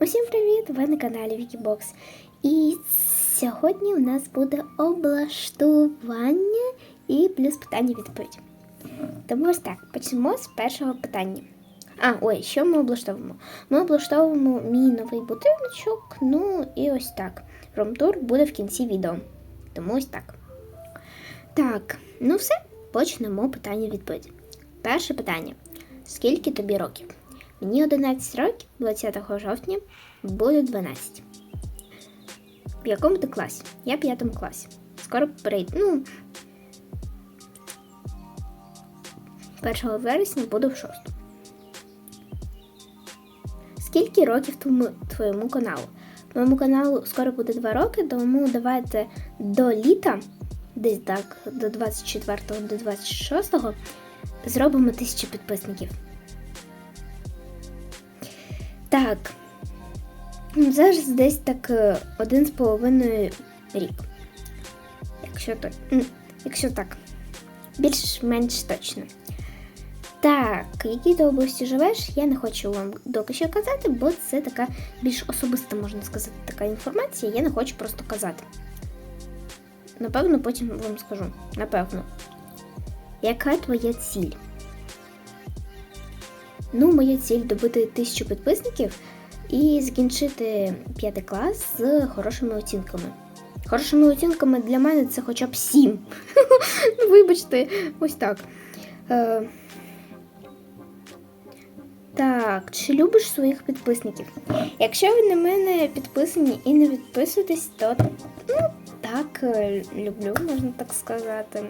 Усім привіт! Ви на каналі Вікібокс. І сьогодні у нас буде облаштування і плюс питання відповідь. Тому ось так, почнемо з першого питання. А, ой, що ми облаштовуємо? Ми облаштовуємо мій новий будиночок, ну і ось так. Ромтур буде в кінці відео. Тому ось так. Так, ну все, почнемо питання відповідь. Перше питання: скільки тобі років? Мені 11 років, 20 жовтня буде 12. В якому ти класі? Я в п'ятому класі. Скоро перейду. Ну, 1 вересня буду в 6. Скільки років твоєму, твоєму каналу? Моєму каналу скоро буде 2 роки, тому давайте до літа, десь так, до 24 до 26 зробимо 1000 підписників. Так. Ну, Зараз десь так е, один з половиною рік. Якщо то, якщо так, більш-менш точно. Так, якій ти області живеш, я не хочу вам доки що казати, бо це така більш особиста, можна сказати, така інформація, я не хочу просто казати. Напевно, потім вам скажу. Напевно. Яка твоя ціль? Ну, моя ціль добити тисячу підписників і закінчити п'ятий клас з хорошими оцінками. Хорошими оцінками для мене це хоча б сім. Ну, вибачте, ось так. Е, Так, чи любиш своїх підписників? Якщо ви на мене підписані і не підписуєтесь, то ну, так, е, люблю, можна так сказати.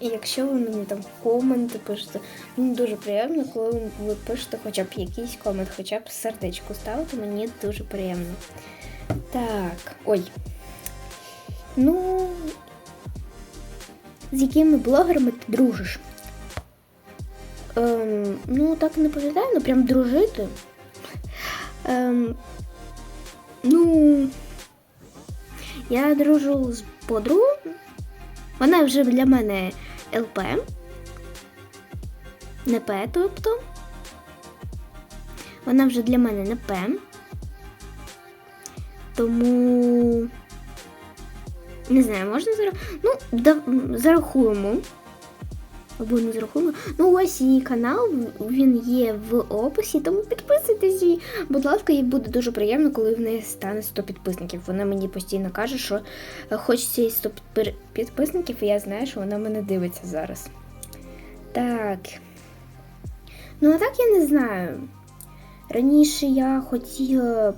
І якщо ви мені там коменти пишете, мені дуже приємно, коли ви пишете хоча б якийсь комент, хоча б сердечко ставите, мені дуже приємно. Так, ой. Ну, з якими блогерами ти дружиш? Ем, ну, так не пам'ятаю, ну прям дружити. Ем, ну, я дружу з подругою. Вона вже для мене ЛП. Не П, тобто. Вона вже для мене не П. Тому. Не знаю, можна зараз. Ну, да, зарахуємо. Або не. Ну, ось її канал, він є в описі, тому підписуйтесь їй. Будь ласка, їй буде дуже приємно, коли в неї стане 100 підписників. Вона мені постійно каже, що е, хочеться їй 100 підписників, і я знаю, що вона мене дивиться зараз. Так. Ну, а так я не знаю. Раніше я хотіла.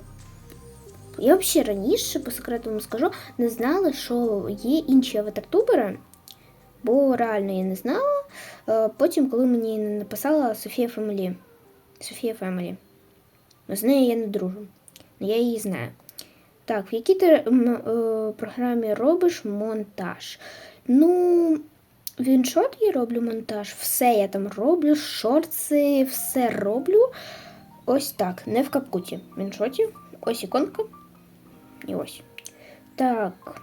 Я взагалі раніше, по секрету вам скажу, не знала, що є інші аватартубери. Бо реально я не знала. Е, Потім, коли мені написала Софія Фемелі. Софія Фемелі. З нею я не дружу. Я її знаю. Так, в якій ти е, програмі робиш монтаж? Ну, в іншот я роблю монтаж. Все я там роблю, шорти, все роблю. Ось так, не в капкуті. В іншоті. Ось іконка. І ось. Так.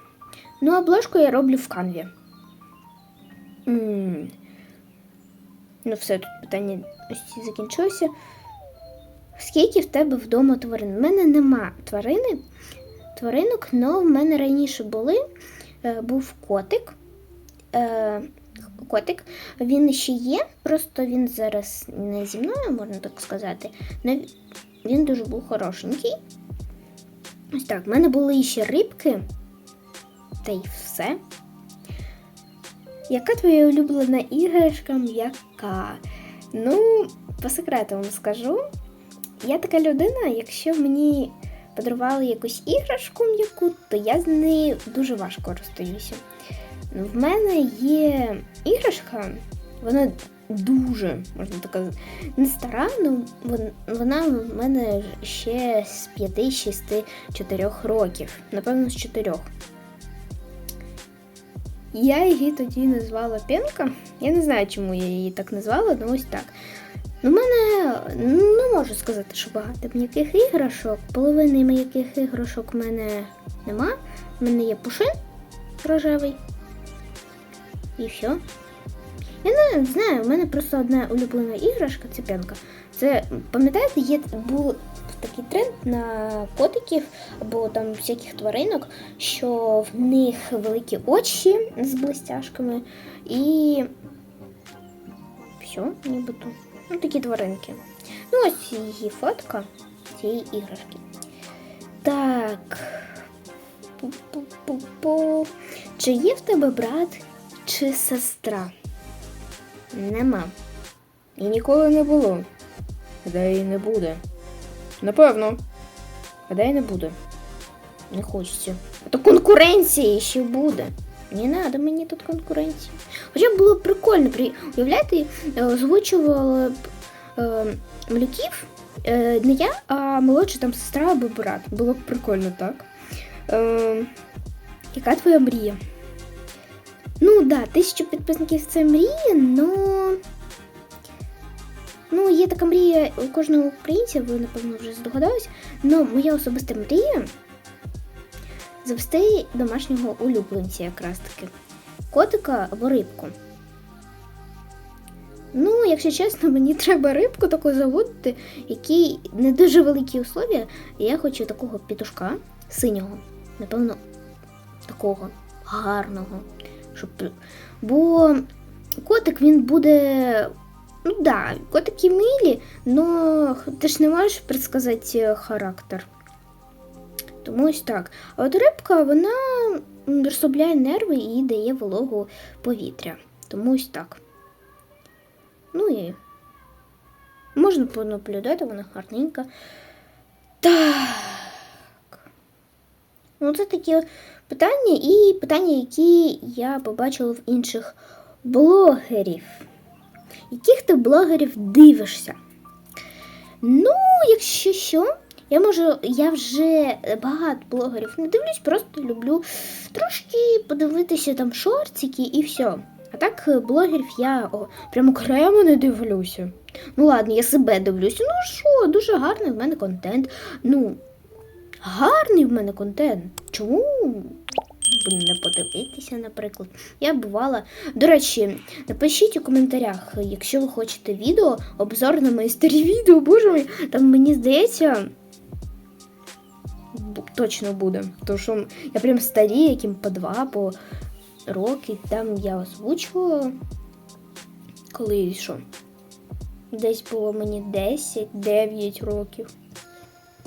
Ну, обложку я роблю в канві. Ну, все, тут питання ось закінчилося. Скільки в тебе вдома тварин? У мене нема тварини. Тваринок, але в мене раніше були. Е, був котик. Е, котик. Він ще є, просто він зараз не зі мною, можна так сказати. Но він дуже був хорошенький. Ось так, в мене були ще рибки. Та й все. Яка твоя улюблена іграшка м'яка? Ну, по секрету вам скажу. Я така людина, якщо мені подарували якусь іграшку м'яку, то я з нею дуже важко розстаюся. Ну, В мене є іграшка, вона дуже, можна так казати, не стара, але вона в мене ще з 5, 6, 4 років. Напевно, з 4. Я її тоді назвала Пенка. Я не знаю, чому я її так назвала, але ось так. Ну, мене не можу сказати, що багато м'яких іграшок. Половини м'яких іграшок в мене нема. У мене є пушин рожевий. І все. Я не знаю, в мене просто одна улюблена іграшка це пенка. Це, пам'ятаєте, є був такий тренд на котиків або там всяких тваринок, що в них великі очі з блистяшками і все, нібито. Ну, такі тваринки. Ну, ось її фотка цієї іграшки. Так. Пу-пу-пу-пу. Чи є в тебе брат чи сестра? Нема. І ніколи не було. Гадаю, і не буде. Напевно. Гадаю, не буде. Не хочеться. А то конкуренції ще буде. Не треба мені тут конкуренції. Хоча було б прикольно, при... уявляєте, е, озвучувала б е, малюків е, не я, а молодша там сестра або брат. Було б прикольно, так? Е, яка твоя мрія? Ну да, тисячу підписників це мрія, но. Ну, є така мрія у кожного українця, ви, напевно, вже здогадались. Но моя особиста мрія завести домашнього улюбленця якраз таки. Котика або рибку. Ну, якщо чесно, мені треба рибку таку заводити, який не дуже великі условия. Я хочу такого пітушка синього. Напевно, такого гарного. Щоб... Бо котик він буде. Ну да, котики милі, але ти ж не можеш предсказати характер. Тому ось так. А от рибка, вона розслабляє нерви і дає вологу повітря. Тому ось так. Ну і можна понаблюдати, вона гарненька. Так. Ну, це такі питання і питання, які я побачила в інших блогерів. Яких ти блогерів дивишся? Ну, якщо що, я можу, я вже багато блогерів не дивлюсь, просто люблю трошки подивитися там шортики і все. А так е, блогерів я о, прям окремо не дивлюся. Ну ладно, я себе дивлюся. Ну що, дуже гарний в мене контент. Ну, гарний в мене контент. Чому б не подивитися, наприклад? Я бувала. До речі, напишіть у коментарях, якщо ви хочете відео, обзор на мої старі відео, боже мій, там мені здається. Точно буде. Тому що я прям старі, яким по два, по роки. Там я озвучувала. Коли що? Десь було мені 10-9 років.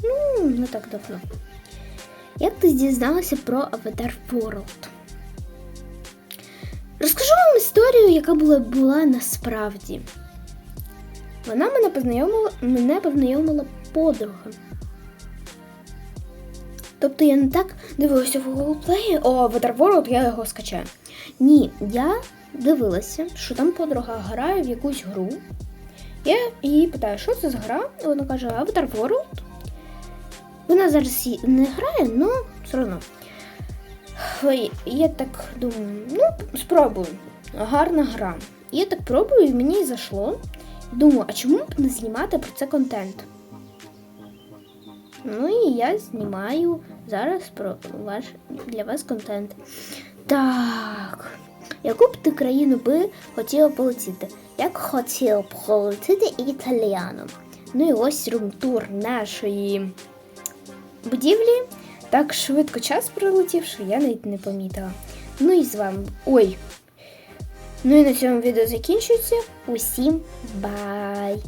Ну, не так давно. Як ти дізналася про Avatar World? Розкажу вам історію, яка була, була насправді. Вона мене познайомила, мене познайомила подруга. Тобто я не так дивилася в Google Play, о, Avatar World, я його скачаю. Ні, я дивилася, що там подруга грає в якусь гру. Я її питаю, що це за гра? І вона каже, Avatar World. Вона зараз не грає, але все одно. Я так думаю, ну, спробую. Гарна гра. Я так пробую, і мені зайшло. Думаю, а чому б не знімати про це контент? Ну і я знімаю зараз про ваш для вас контент. Так. Яку б ти країну би хотіла полетіти? Як хотіла б полетіти італіаном. Ну і ось румтур нашої будівлі. Так швидко час пролетів, що я навіть не помітила. Ну і з вами. Ой. Ну і на цьому відео закінчується. Усім бай!